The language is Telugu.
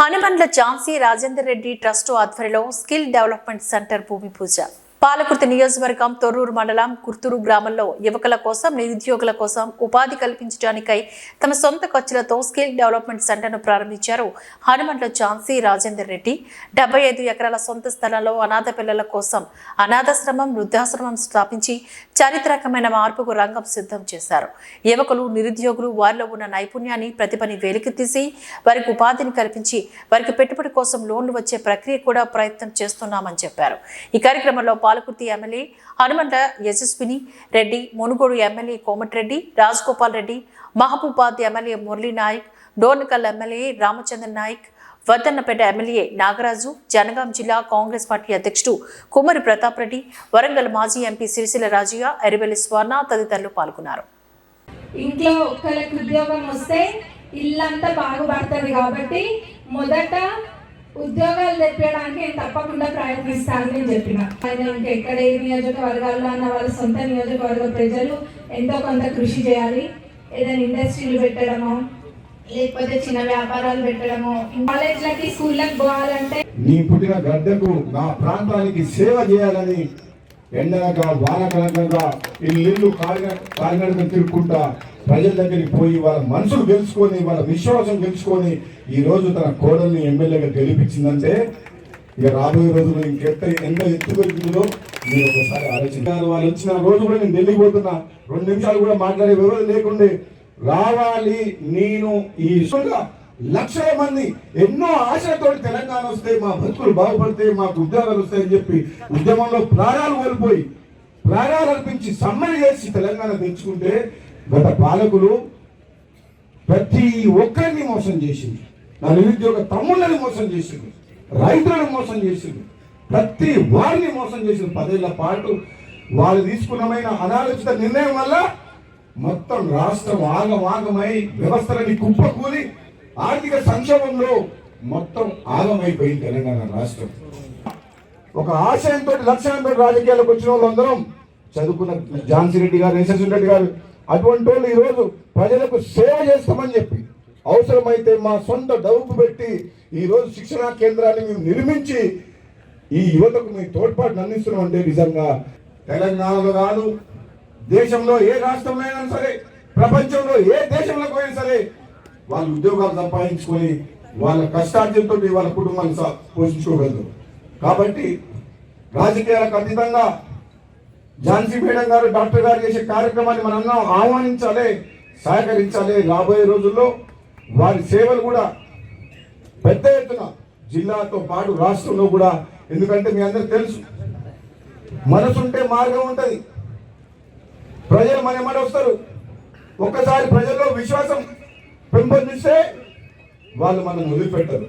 హనుమండ్ల ఝాన్సీ రాజేందర్ రెడ్డి ట్రస్ట్ ఆధ్వర్యంలో స్కిల్ డెవలప్మెంట్ సెంటర్ భూమి పూజ. పాలకుర్తి నియోజకవర్గం తొర్రూరు మండలం కుర్తూరు గ్రామంలో యువకుల కోసం నిరుద్యోగుల కోసం ఉపాధి కల్పించడానికై తమ సొంత ఖర్చులతో స్కిల్ డెవలప్మెంట్ సెంటర్ను ప్రారంభించారు హనుమంతుల ఝాన్సీ రాజేందర్ రెడ్డి. డెబ్బై ఐదు ఎకరాల సొంత స్థలంలో అనాథ పిల్లల కోసం అనాథాశ్రమం వృద్ధాశ్రమం స్థాపించి చారిత్రకమైన మార్పుకు రంగం సిద్ధం చేశారు. యువకులు నిరుద్యోగులు వారిలో ఉన్న నైపుణ్యాన్ని ప్రతిభని వెలికితీసి వారికి ఉపాధిని కల్పించి వారికి పెట్టుబడి కోసం లోన్లు వచ్చే ప్రక్రియ కూడా ప్రయత్నం చేస్తున్నామని చెప్పారు. ఈ కార్యక్రమంలో Palakurthi MLA Hanumantha Yashaswini Reddy Munugode MLA Komatireddy Rajagopal Reddy Mahabubabad MLA Murali Naik Dornakal MLA Ramachandra Naik Wardhannapet MLA Nagaraju Jangaon జిల్లా కాంగ్రెస్ పార్టీ అధ్యక్షుడు కుమారి ప్రతాప్ రెడ్డి వరంగల్ మాజీ ఎంపీ సిరిసిల్ల రాజయ్య ఎరివెల్లి స్వర్ణ తదితరులు పాల్గొన్నారు. ఇంట్లో ఒక్కరికి ఉద్యోగం వస్తే ఇల్లంతా బాగుపడుతుంది కాబట్టి మొదట ఉద్యోగాలు తెప్పడానికి నేను తప్పకుండా ప్రయత్నిస్తానని నేను చెప్పిన. ఆయన ఇంకా ఎక్కడ ఏ నియోజకవర్గాల్లో అన్న వాళ్ళ సొంత నియోజకవర్గ ప్రజలు ఎంతో కొంత కృషి చేయాలి. ఏదైనా ఇండస్ట్రీలు పెట్టడమో లేకపోతే చిన్న వ్యాపారాలు పెట్టడమో కాలేజ్లకి స్కూళ్ళకి పోవాలంటే నీ పుట్టిన గడ్డకు నా ప్రాంతానికి సేవ చేయాలని ఎండనక వానకనక ఇల్లు కాలినడక తిరుక్కుంటా ప్రజల దగ్గరికి పోయి వాళ్ళ మనసులు గెలుచుకొని వాళ్ళ విశ్వాసం గెలుచుకొని ఈ రోజు తన కోడల్ని ఎమ్మెల్యేగా గెలిపించిందంటే ఇక రాబోయే రోజుల్లో ఇంకెంత ఎంత ఎత్తుకొచ్చిందో మీరు ఒకసారి ఆలోచించారు వాళ్ళు వచ్చిన రోజు కూడా నేను ఢిల్లీకి పోతున్నా. రెండు నిమిషాలు కూడా మాట్లాడే వ్యవధి లేకుండే రావాలి నేను ఈ లక్షల మంది ఎన్నో ఆశలతో తెలంగాణ వస్తే మా బతుకులు బాగుపడితే మాకు ఉద్యోగాలు వస్తాయని చెప్పి ఉద్యమంలో ప్రాణాలు కోల్పోయి ప్రాణాలు అర్పించి సమ్మర్ చేసి తెలంగాణ తెచ్చుకుంటే గత పాలకులు ప్రతి ఒక్కరిని మోసం చేసింది. నా నిరుద్యోగ తమ్ముళ్ళని మోసం చేసింది. రైతులను మోసం చేసింది. ప్రతి వారిని మోసం చేసింది. పదేళ్ళ పాటు వాళ్ళు తీసుకున్నమైన అనాలోచిత నిర్ణయం వల్ల మొత్తం రాష్ట్రం ఆగమాగమై వ్యవస్థలని కుప్పకూలి ఆర్థిక సంక్షోభంలో మొత్తం ఆగమైపోయింది తెలంగాణ రాష్ట్రం. ఒక ఆశయంతో లక్ష్యంతో రాజకీయాలకు వచ్చిన వాళ్ళందరం చదువుకున్న ఝాన్సీ రెడ్డి గారు యశస్వి రెడ్డి గారు అటువంటి వాళ్ళు ఈరోజు ప్రజలకు సేవ చేస్తామని చెప్పి అవసరమైతే మా సొంత డబ్బు పెట్టి ఈరోజు శిక్షణా కేంద్రాన్ని మేము నిర్మించి ఈ యువతకు మీ తోడ్పాటును అందిస్తున్నాం అంటే నిజంగా తెలంగాణలో కాదు దేశంలో ఏ రాష్ట్రంలో అయినా సరే ప్రపంచంలో ఏ దేశంలో పోయినా సరే వాళ్ళు ఉద్యోగాలు సంపాదించుకొని వాళ్ళ కష్టార్జనతో వాళ్ళ కుటుంబాన్ని పోషించుకోగలరు. కాబట్టి రాజకీయాలకు అతీతంగా ఝాన్సీ మేడం గారు డాక్టర్ గారు చేసే కార్యక్రమాన్ని మనందరం ఆహ్వానించాలి సహకరించాలి. రాబోయే రోజుల్లో వారి సేవలు కూడా పెద్ద ఎత్తున జిల్లాతో పాటు రాష్ట్రంలో కూడా ఎందుకంటే మీ అందరికి తెలుసు మనసుంటే మార్గం ఉంటుంది. ప్రజలు మన ఎమ్మడి వస్తారు. ఒక్కసారి ప్రజల్లో విశ్వాసం పెంపొందిస్తే వాళ్ళు మనం వదిలిపెట్టరు.